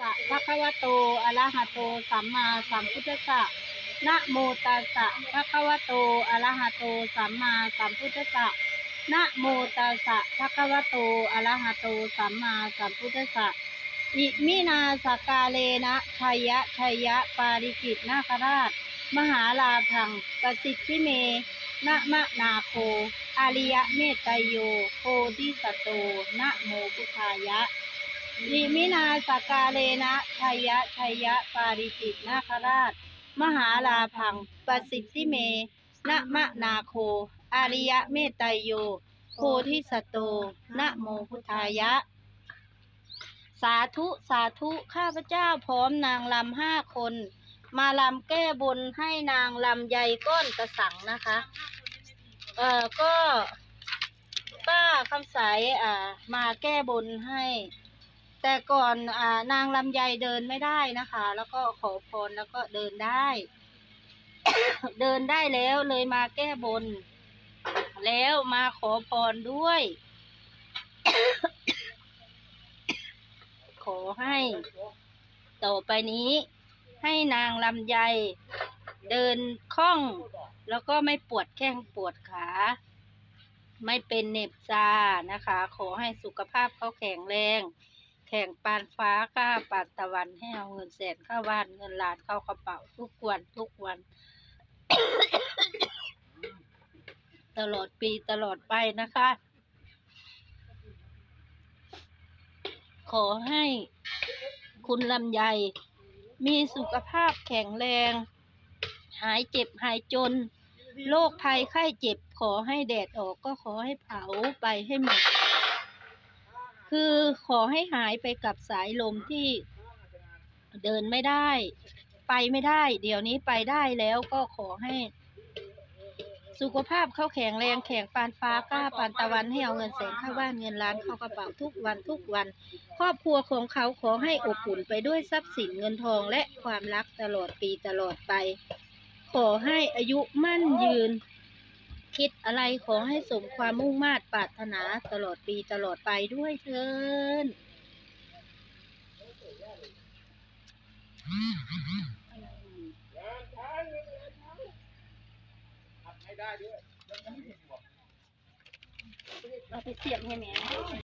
สะภะคะวะโตอะระหะโตสัมมาสัมพุทธัสสะนะโมตัสสะภะคะวะโตอะระหะโตสัมมาสัมพุทธัสสะนะโมตัสสะภะคะวะโตอะระหะโตสัมมาสัมพุทธัสสะอิมินาสกาเลนะชัยะชัยะปาริกิตนาคราช มหาลาพังกสิทธิเมนะมะนาโคอาริยะเมตไตโยโพธิสตโตนะโมพุทธายะ อิมินาสกาเลนะชัยยะชัยยะปาริจิตนาคราช มหาลาพังประสิทธิเมนะมะนาโค อาริยะเมตไตโย โพธิสตโตนะโมพุทธายะ สาธุสาธุข้าพเจ้าพร้อมนางลำห้าคน มาลำแก้บนให้นางลำใยก้อนกระสังนะคะ เอ่อก็ป้าคำใสอ่ามาแก้บนให้ แต่ก่อนอานางลำไยเดินไม่ได้นะคะ แล้วก็ขอพรแล้วก็เดินได้ เดินได้แล้วเลยมาแก้บน แล้วมาขอพรด้วย ขอให้ ต่อไปนี้ ให้นางลำไยเดินคล่อง แล้วก็ไม่ปวดแข้งปวดขา ไม่เป็นเน็บชานะคะ ขอให้สุขภาพเขาแข็งแรง แข่งปานฟ้าก้าปานตะวันให้เอาเงินแสนเข้าบ้านเงินล้านเข้ากระเป๋าทุกวันทุกวัน ตลอดปีตลอดไปนะคะ ขอให้คุณลำไยมีสุขภาพแข็งแรง หายเจ็บหายจนโรคภัยไข้เจ็บขอให้แดดออกก็ขอให้เผาไปให้หมด คือขอให้หายไปกับสายลมที่เดินไม่ได้ ไปไม่ได้ เดี๋ยวนี้ไปได้แล้วก็ขอให้ สุขภาพเข้าแข็งแรงแข็งปานฟ้ากล้าปานตะวันให้เอาเงินแสนเข้าบ้านเงินล้านเข้ากระเป๋าทุกวันทุกวัน ครอบครัวของเขาขอให้อบอุ่นไปด้วยทรัพย์สินเงินทองและความรักตลอดปีตลอดไป ขอให้อายุมั่นยืน คิดอะไรขอให้สมความมุ่งมา่ปรารถนาตลอดปีตลอดไปด้วยเถินเราไปเสียบให้แม่